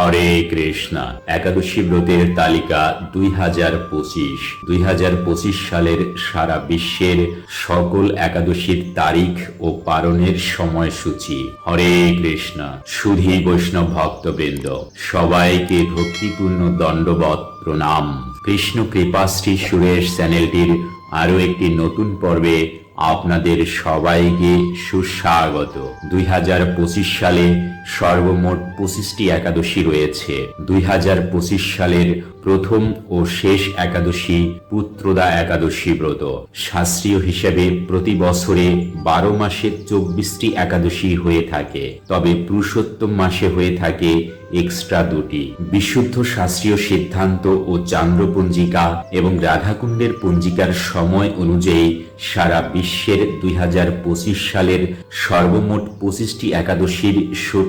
হরে কৃষ্ণ। একাদশী ব্রতের তালিকা দুই হাজার পঁচিশ। দুই হাজার পঁচিশ সালের সারা বিশ্বের সকল একাদশীর তারিখ ও পালনের সময়সূচি। হরে কৃষ্ণ। সুধী বৈষ্ণব ভক্তবৃন্দ, সবাইকে ভক্তিপূর্ণ দণ্ডবত প্রণাম। কৃষ্ণ কৃপাশ্রী সুরেশ চ্যানেলটির আরও একটি নতুন পর্বে আপনাদের সবাইকে সুস্বাগত। দুই হাজার পঁচিশ সালে সর্বমোট পঁচিশটি একাদশী রয়েছে। দুই হাজার পঁচিশ সালের প্রথম ও শেষ একাদশী পুত্রদা একাদশী ব্রত। শাস্ত্রীয় হিসেবে প্রতি বছরে বারো মাসে চব্বিশটি একাদশী হয়ে থাকে। তবে পুরুষোত্তম মাসে হয়ে থাকে এক্সট্রা দুটি। বিশুদ্ধ শাস্ত্রীয় সিদ্ধান্ত ও চান্দ্র পঞ্জিকা এবং রাধাকুণ্ডের পঞ্জিকার সময় অনুযায়ী সারা বিশ্বের দুই হাজার পঁচিশ সালের সর্বমোট পঁচিশটি একাদশীর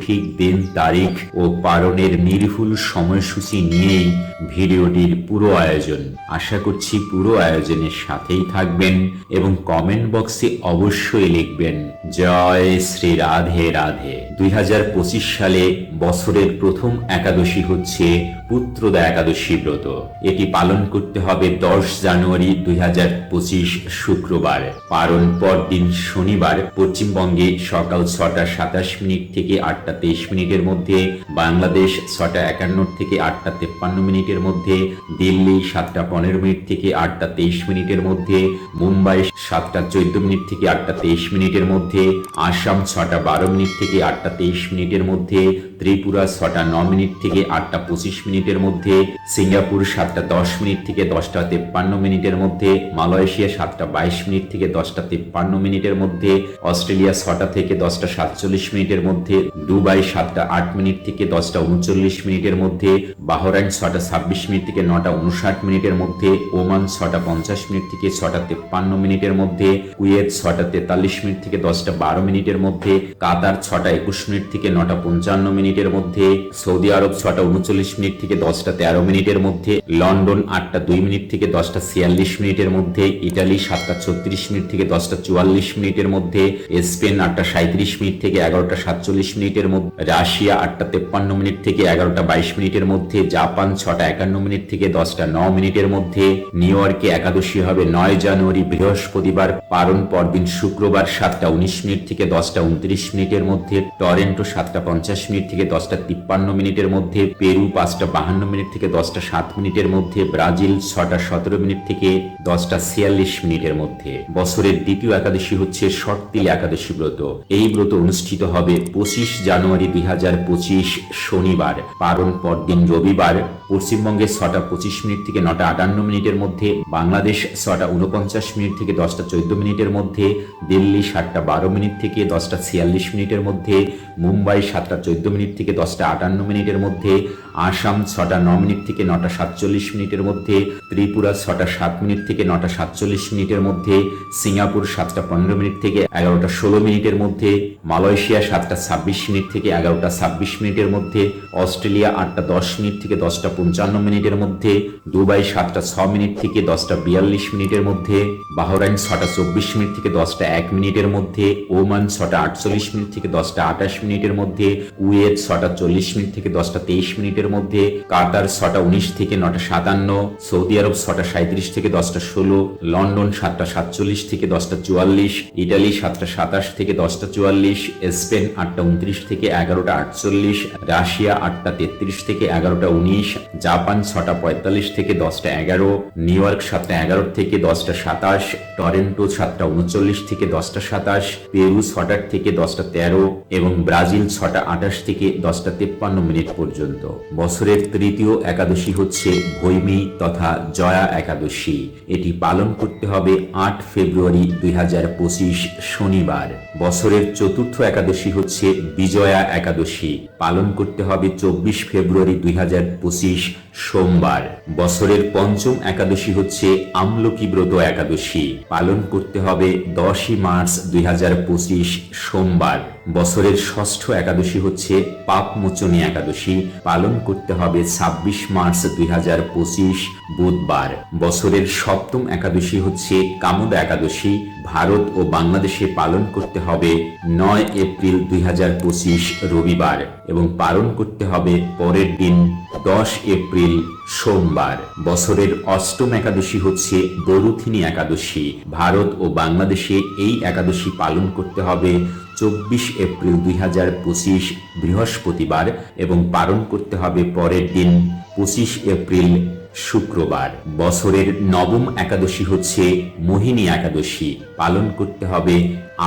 সঠিক দিন, তারিখ ও পালনের নির্ভুল সময়সূচি নিয়েই ভিডিওটির পুরো আয়োজন। আশা করছি পুরো আয়োজনের সাথেই থাকবেন এবং কমেন্ট বক্সে অবশ্যই লিখবেন, জয় শ্রী রাধে রাধে। দুই সালে বছরের প্রথম একাদশী হচ্ছে পুত্রদা একাদশী ব্রত। এটি পালন করতে হবে দশ জানুয়ারি দুই হাজার পঁচিশ শুক্রবার। পালন পর দিন শনিবার, পশ্চিমবঙ্গে সকাল ছটা সাতাশ মিনিট থেকে আটটা তেইশ মিনিটের মধ্যে, বাংলাদেশ ছটা একান্ন থেকে আটটা তেপ্পান্ন মিনিটের মধ্যে, দিল্লি সাতটা পনেরো মিনিট থেকে আটটা তেইশ মিনিটের মধ্যে, মুম্বাই সাতটা চোদ্দ মিনিট থেকে আটটা তেইশ মিনিটের মধ্যে, আসাম ছটা বারো মিনিট থেকে আটটা তেইশ মিনিটের মধ্যে, ত্রিপুরা ছটা ন মিনিট থেকে আটটা পঁচিশ মিনিটের মধ্যে, সিঙ্গাপুর সাতটা দশ মিনিট থেকে দশটা তেপ্পান্ন মিনিটের মধ্যে, মালয়েশিয়া সাতটা বাইশ মিনিট থেকে দশটা তেপ্পান্ন মিনিটের মধ্যে, অস্ট্রেলিয়া ছটা থেকে দশটা সাতচল্লিশ মিনিটের মধ্যে দুবাই সাতটা আট মিনিট থেকে দশটা উনচল্লিশ মিনিটের মধ্যে, বাহরাইন ছটা ছাব্বিশ মিনিট থেকে নটা উনষাট মিনিটের মধ্যে, ওমান ছটা পঞ্চাশ মিনিট থেকে ছটা তেপ্পান্ন মিনিটের মধ্যে, কুয়েত ছটা তেতাল্লিশ মিনিট থেকে দশটা বারো মিনিটের মধ্যে, কাতার ছটা একুশ মিনিট থেকে নটা পঞ্চান্ন মিনিটের মধ্যে, সৌদি আরব ছটা উনচল্লিশ মিনিট থেকে দশটা তেরো মিনিটের মধ্যে, লন্ডন আটটা দুই মিনিট থেকে দশটা ছিয়াল্লিশ মিনিটের মধ্যে, ইটালি সাতটা ছত্রিশ মিনিট থেকে দশটা চুয়াল্লিশ মিনিটের মধ্যে, স্পেন আটটা সাঁত্রিশ মিনিট থেকে এগারোটা সাতচল্লিশ মিনিটের মধ্যে রাশিয়া আটটা তেপ্পান্ন মিনিট থেকে এগারোটা বাইশ মিনিটের মধ্যে, জাপান ছটা একান্ন মিনিট থেকে দশটা ন মিনিটের মধ্যে, নিউ ইয়র্কে একাদশী হবে নয় জানুয়ারি, বৃহস্পতিবার পালন পরদিন শুক্রবার সাতটা উনিশ মিনিট থেকে দশটা উনত্রিশ মিনিটের মধ্যে, টরেন্টো সাতটা পঞ্চাশ মিনিট থেকে দশটা তিপ্পান্ন মিনিটের মধ্যে, পেরু পাঁচটা বাহান্ন মিনিট থেকে দশটা সাত মিনিটের মধ্যে, ব্রাজিল ছটা সতেরো মিনিট থেকে দশটা ছিয়াল্লিশ মিনিটের মধ্যে। বছরের দ্বিতীয় একাদশী হচ্ছে শর্তিল একাদশী ব্রত। এই ব্রত অনুষ্ঠিত হবে পঁচিশ জানুয়ারি দুই হাজার পঁচিশ শনিবার পালন পরদিন রবিবার, পশ্চিমবঙ্গে ছটা পঁচিশ মিনিট থেকে নটা আটান্ন মিনিটের মধ্যে, বাংলাদেশ ছটা উনপঞ্চাশ মিনিট থেকে দশটা চোদ্দ মিনিটের মধ্যে, দিল্লি সাতটা বারো মিনিট থেকে দশটা ছিয়াল্লিশ মিনিটের মধ্যে, মুম্বাই সাতটা চোদ্দ মিনিট থেকে দশটা আটান্ন মিনিটের মধ্যে, আসাম ছটা ন মিনিট থেকে নটা সাতচল্লিশ মিনিটের মধ্যে, ত্রিপুরা ছটা সাত মিনিট থেকে নটা সাতচল্লিশ মিনিটের মধ্যে, সিঙ্গাপুর সাতটা পনেরো মিনিট থেকে এগারোটা ষোলো মিনিটের মধ্যে, মালয়েশিয়া সাতটা ছাব্বিশ মিনিট থেকে এগারোটা ছাব্বিশ মিনিটের মধ্যে, অস্ট্রেলিয়া আটটা দশ মিনিট থেকে দশটা পঞ্চান্ন মিনিটের মধ্যে, দুবাই সাতটা ছ মিনিট থেকে দশটা বিয়াল্লিশ মিনিটের মধ্যে, বাহরাইন ছটা চব্বিশ মিনিট থেকে দশটা এক মিনিটের মধ্যে, ওমান ছটা আটচল্লিশ মিনিট থেকে দশটা আঠাশ মিনিটের মধ্যে, কুয়েত ছটা চল্লিশ মিনিট থেকে দশটা তেইশ মিনিটের মধ্যে, কাতার ছটা উনিশ থেকে নটা সাতান্ন, সৌদি আরব ছটা সাঁত্রিশ থেকে দশটা ষোলো, লন্ডন সাতটা সাতচল্লিশ থেকে দশটা চুয়াল্লিশ, ইটালি সাতটা সাতাশ থেকে দশটা চুয়াল্লিশ, স্পেন আটটা উনত্রিশ থেকে এগারোটা আটচল্লিশ, রাশিয়া আটটা তেত্রিশ থেকে এগারোটা উনিশ, জাপান ছটা পঁয়তাল্লিশ থেকে দশটা এগারো, নিউ ইয়র্ক সাতটা এগারো থেকে দশটা সাতাশ, টরেন্টো সাতটা উনচল্লিশ থেকে দশটা সাতাশ, পেরু ছটার থেকে দশটা তেরো এবং ব্রাজিল ছটা আঠাশ থেকে দশটা তেপ্পান্ন মিনিট পর্যন্ত। বছরের তৃতীয় একাদশী হচ্ছে ভৈমী তথা জয়া একাদশী। এটি পালন করতে হবে আট ফেব্রুয়ারি দুই হাজার পঁচিশ শনিবার। বছরের চতুর্থ একাদশী হচ্ছে বিজয়া একাদশী পালন করতে হবে চব্বিশ ফেব্রুয়ারি দুই হাজার পঁচিশ সোমবার, বছরের পঞ্চম একাদশী হচ্ছে আমলকি ব্রত একাদশী। পালন করতে হবে দশই মার্চ দুই হাজার পঁচিশ সোমবার। বছরের ষষ্ঠ একাদশী হচ্ছে পাপমোচনী একাদশী। পালন করতে হবে ছাব্বিশ মার্চ দুই হাজার পঁচিশ বুধবার। বছরের সপ্তম একাদশী হচ্ছে কামদ একাদশী। ভারত ও বাংলাদেশে পালন করতে হবে নয় এপ্রিল দুই হাজার পঁচিশ রবিবার এবং পালন করতে হবে পরের দিন দশ এপ্রিল সোমবার। বছরের অষ্টম একাদশী হচ্ছে বরুথিনী একাদশী। ভারত ও বাংলাদেশে এই একাদশী পালন করতে হবে চব্বিশ এপ্রিল দুই হাজার পঁচিশ বৃহস্পতিবার এবং পালন করতে হবে পরের দিন পঁচিশ এপ্রিল শুক্রবার। বছরের নবম একাদশী হচ্ছে মোহিনী একাদশী। পালন করতে হবে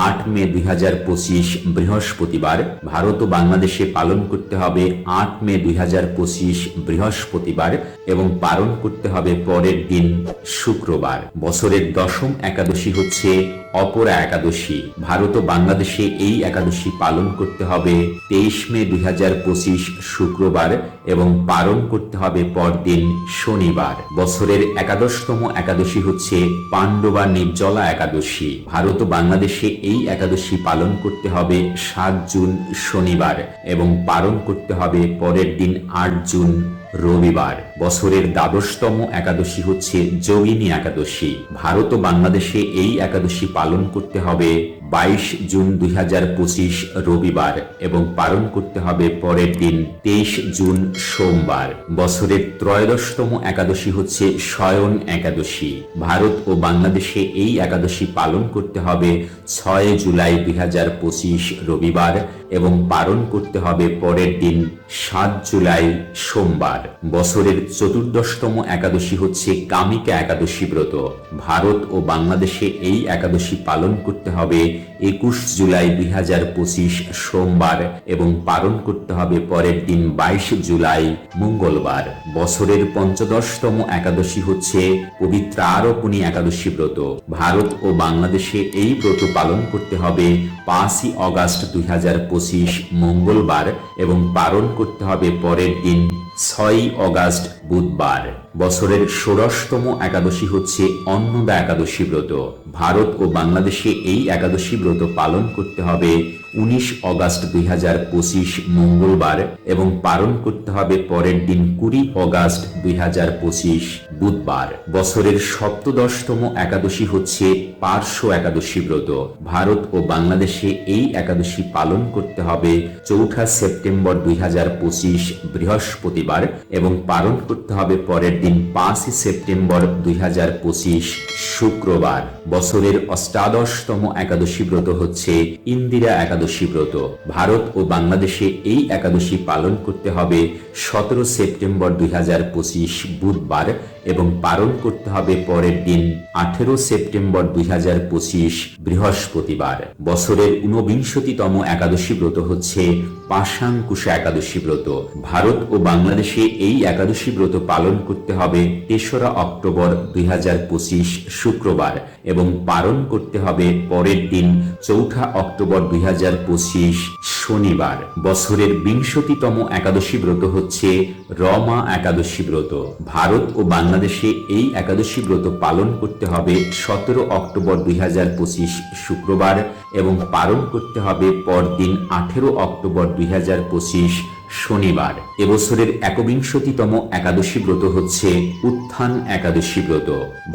আট মে দুই হাজার পঁচিশ বৃহস্পতিবার ভারত ও বাংলাদেশে পালন করতে হবে আট মে দুই হাজার পঁচিশ বৃহস্পতিবার এবং পালন করতে হবে পরের দিন শুক্রবার। বছরের দশম একাদশী হচ্ছে অপরা একাদশী। ভারত ও বাংলাদেশে এই একাদশী পালন করতে হবে তেইশ মে দুই হাজার পঁচিশ শুক্রবার এবং পালন করতে হবে পরদিন শনিবার। বছরের একাদশতম একাদশী হচ্ছে পাণ্ডবা নির্জলা একাদশী। ভারত ও বাংলাদেশে এই একাদশী পালন করতে হবে সাত জুন শনিবার এবং পালন করতে হবে পরের দিন আট জুন রবিবার। বছরের দ্বাদশতম একাদশী হচ্ছে যোগিনী একাদশী। ভারত ও বাংলাদেশে এই একাদশী পালন করতে হবে বাইশ জুন দুই হাজার পঁচিশ রবিবার এবং পালন করতে হবে পরের দিন তেইশ জুন সোমবার। বছরের ত্রয়োদশতম একাদশী হচ্ছে শয়ন একাদশী। ভারত ও বাংলাদেশে এই একাদশী পালন করতে হবে ছয় জুলাই দুই হাজার পঁচিশ রবিবার এবং পালন করতে হবে পরের দিন সাত জুলাই সোমবার। বছরের চতুর্দশতম একাদশী হচ্ছে কামিকা একাদশী ব্রত। ভারত ও বাংলাদেশে এই একাদশী পালন করতে হবে একুশ জুলাই দুই সোমবার এবং পালন করতে হবে পরের দিন বাইশ জুলাই মঙ্গলবার। বছরের পঞ্চদশতম একাদশী হচ্ছে পবিত্র আরোপণী একাদশী ব্রত। ভারত ও বাংলাদেশে এই ব্রত পালন করতে হবে পাঁচই অগাস্ট দুই হাজার পঁচিশ মঙ্গলবার এবং পালন করতে হবে পরের দিন ছয়ই অগাস্ট বুধবার। বছরের ষোড়শতম একাদশী হচ্ছে অন্নদা একাদশী ব্রত। ভারত ও বাংলাদেশে এই একাদশী ব্রত পালন করতে হবে উনিশ অগাস্ট দুই হাজার পঁচিশ মঙ্গলবার এবং পালন করতে হবে পরের দিন কুড়ি অগাস্ট দুই বুধবার। বছরের সপ্তদশতম একাদশী হচ্ছে পার্শ্ব একাদশী ব্রত। ভারত ও বাংলাদেশে এই একাদশী পালন করতে হবে চৌঠা সেপ্টেম্বর দুই হাজার পঁচিশ বৃহস্পতিবার এবং পালন করতে হবে পরের দিন পাঁচই সেপ্টেম্বর দুই হাজার পঁচিশ শুক্রবার। বছরের অষ্টাদশতম একাদশী ব্রত হচ্ছে ইন্দিরা একাদশী ব্রত। ভারত ও বাংলাদেশে এই একাদশী পালন করতে হবে সতেরো সেপ্টেম্বর দুই হাজার পঁচিশ বুধবার। এবং পালন করতে হবে পরের দিন আঠেরো সেপ্টেম্বর দুই হাজার পঁচিশ বৃহস্পতিবার। বছরের ঊনবিংশতিতম একাদশী ব্রত হচ্ছে পাশাঙ্কুশা একাদশী ব্রত। ভারত ও বাংলাদেশে এই একাদশী ব্রত পালন করতে হবে তেসরা অক্টোবর দুই হাজার পঁচিশ শুক্রবার এবং পালন করতে হবে পরের দিন চৌঠা অক্টোবর দুই হাজার পঁচিশ শনিবার। বছরের বিংশতিতম একাদশী ব্রত হচ্ছে রমা একাদশী ব্রত। ভারত ও বাংলাদেশে এই একাদশী ব্রত পালন করতে হবে সতেরো অক্টোবর দুই হাজার পঁচিশ শুক্রবার এবং পালন করতে হবে পরদিন আঠেরো অক্টোবর দুই হাজার পঁচিশ শনিবার। এবছরের একবিংশতিতম একাদশী ব্রত হচ্ছে উত্থান একাদশী ব্রত।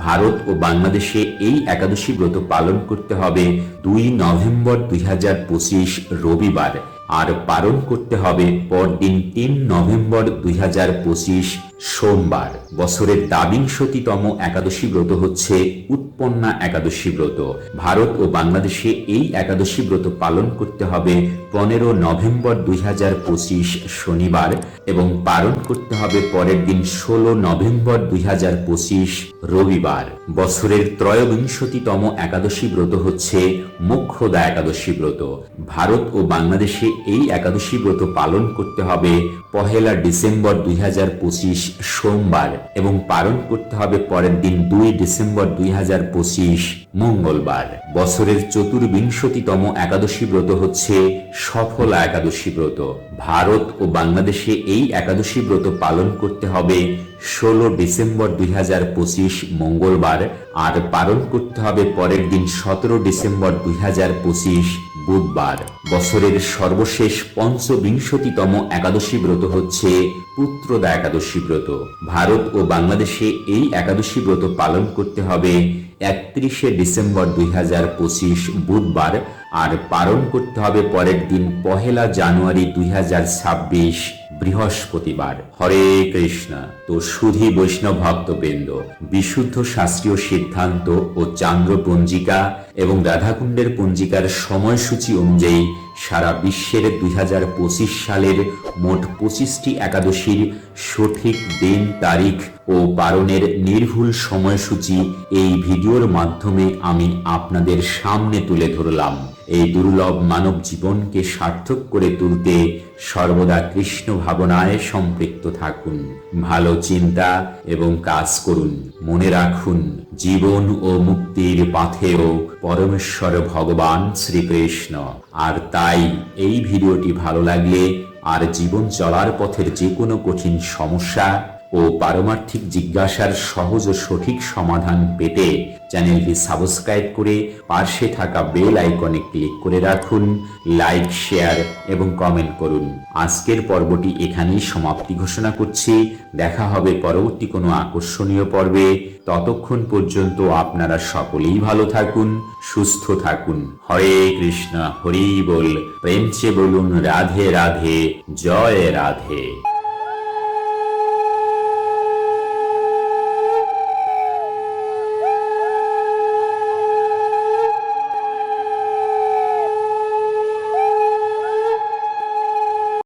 ভারত ও বাংলাদেশে এই একাদশী ব্রত পালন করতে হবে দুই নভেম্বর দুই হাজার পঁচিশ রবিবার। আর পালন করতে হবে পরদিন তিন নভেম্বর দুই হাজার পঁচিশ সোমবার, বছরের দাবিংশতিতম একাদশী ব্রত হচ্ছে উৎপন্না একাদশী ব্রত। ভারত ও বাংলাদেশে এই একাদশী ব্রত পালন করতে হবে পনেরো নভেম্বর দুই হাজার পঁচিশ শনিবার এবং পালন করতে হবে পরের দিন ষোলো নভেম্বর দুই হাজার পঁচিশ রবিবার। বছরের ত্রয়োবিংশতিতম একাদশী ব্রত হচ্ছে মোক্ষদা একাদশী ব্রত। ভারত ও বাংলাদেশে এই একাদশী ব্রত পালন করতে হবে পহেলা ডিসেম্বর দুই হাজার পঁচিশ সোমবার এবং পালন করতে হবে পরের দিন দুই ডিসেম্বর দুই হাজার পঁচিশ, মঙ্গলবার। বছরের চতুর্বিংশতিতম একাদশী ব্রত হচ্ছে সফলা একাদশী ব্রত। ভারত ও বাংলাদেশে এই একাদশী ব্রত পালন করতে হবে ষোলো ডিসেম্বর দুই হাজার পঁচিশ, মঙ্গলবার। আর পালন করতে হবে পরের দিন সতেরো ডিসেম্বর দুই হাজার পঁচিশ বুধবার। বছরের সর্বশেষ পঞ্চবিংশতিতম একাদশী ব্রত হচ্ছে পুত্রদা একাদশী ব্রত। ভারত ও বাংলাদেশে এই একাদশী ব্রত পালন করতে হবে একত্রিশে ডিসেম্বর দুই হাজার পঁচিশ বুধবার আর পালন করতে হবে পরের দিন পহেলা জানুয়ারি দুই হাজার ছাব্বিশ বৃহস্পতিবার। হরে কৃষ্ণ। তো সুধী বৈষ্ণব ভক্তবৃন্দ, বিশুদ্ধ শাস্ত্রীয় সিদ্ধান্ত ও চান্দ্র পঞ্জিকা এবং রাধাকুণ্ডের পঞ্জিকার সময়সূচি অনুযায়ী সারা বিশ্বের দুই হাজার পঁচিশ সালের মোট পঁচিশটি একাদশীর সঠিক দিন, তারিখ ও পালনের নির্ভুল সময়সূচি এই ভিডিওর মাধ্যমে আমি আপনাদের সামনে তুলে ধরলাম। এই দুর্লভ মানব জীবনকে সার্থক করে তুলতে সর্বদা কৃষ্ণ ভাবনায় সম্পৃক্ত থাকুন। ভালো চিন্তা এবং কাজ করুন। মনে রাখুন, জীবন ও মুক্তির পাথেও পরমেশ্বর ভগবান শ্রীকৃষ্ণ। আর তাই এই ভিডিওটি ভালো লাগলে আর জীবন চলার পথের যে কোনো কঠিন সমস্যা ও পারমার্থিক জিজ্ঞাসার সহজ ও সঠিক সমাধান পেতে চ্যানেলটি সাবস্ক্রাইব করে পাশে থাকা বেল আইকনে ক্লিক করে রাখুন, লাইক, শেয়ার এবং কমেন্ট করুন। আজকের পর্বটি এখানেই সমাপ্তি ঘোষণা করছি। দেখা হবে পরবর্তী কোনো আকর্ষণীয় পর্বে। ততক্ষণ পর্যন্ত আপনারা সকলেই ভালো থাকুন, সুস্থ থাকুন। হরে কৃষ্ণ, হরি বল। প্রেমচে বলুন, রাধে রাধে, জয় রাধে।